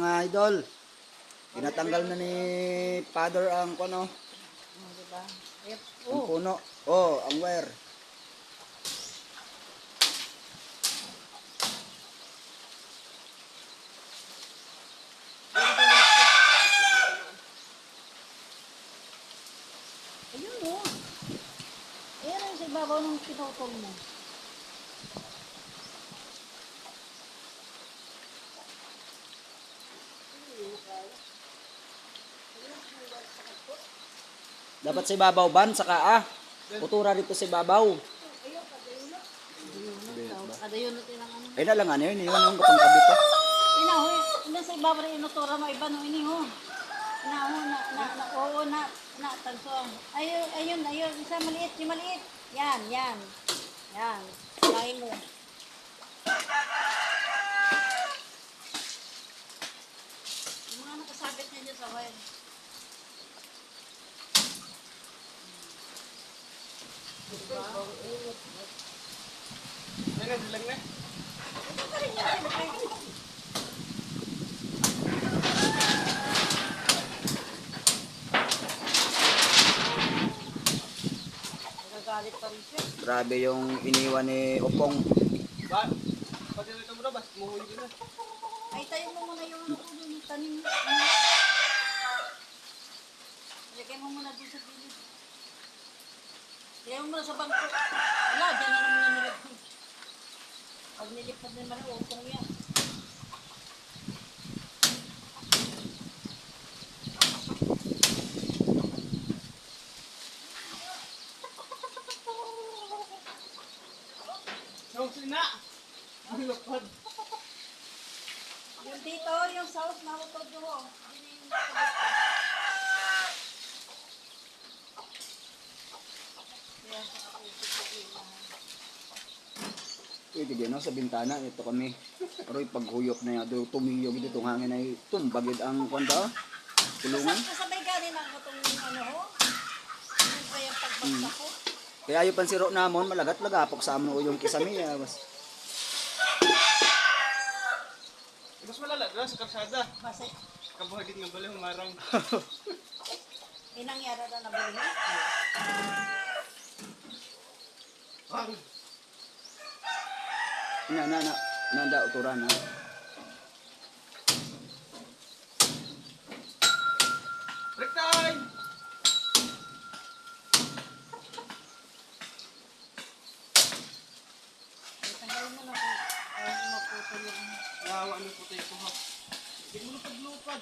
mga idol. Tinatanggal na ni Father ang ano, Oh, diba? Yep. ang Oh, puno. Oh, ang wire. ayun oh. Ayan ang sa ibabaw ng pinutol mo. Dapat sa ibabaw ban saka ah. Putura dito sa ibabaw. Kada yun natin ang ano. Ay na lang ano yun, yun yung kapang kabit ah. Inaho, ina sa ibabaw rin inutura mo iba no iniho. Inaho na na na oo na na tanso. Ayun ayun ayun isa maliit, yung maliit. Yan, yan. Yan. Kain mo. Yung mga nakasabit niya dyan sa wire. Ito pa rin yan, siyempre. Nagagalit pa rin siya. Grabe yung iniwan ni Opong. Ba? Pati ito mo na ba? Muhuli na. Ay, tayo mo muna yung ano ko dun, yung tanim. Lagay mo sa bangko. Wala, dyan na naman yung nilipad. Pag nilipad naman ang utong yan. Yung sina! Ang lapad. Yung dito, yung sauce na utod nyo. Yun yung nakabit ko. Kaya sa ako, ito Pwede din no, sa bintana, ito kami. Pero paghuyop na yan, do tumiyog dito ang hangin ay tumbagid ang kwanta. Tulungan. Kasabay ganin ako itong ano ho. Pa yung pagbagsak ko? Kaya ayo pan siro namon malagat lagapok sa amno yung kisami ah, bas. Mas malala doon sa karsada. Basta Kabuhagit nga bala humarang. inang yara na nabili mo. Na na na nanda uturan. Break time! Tanggalin mo na kung ayaw mo maputol yung Nawa ano po tayo ko ha. Hindi mo na paglupad.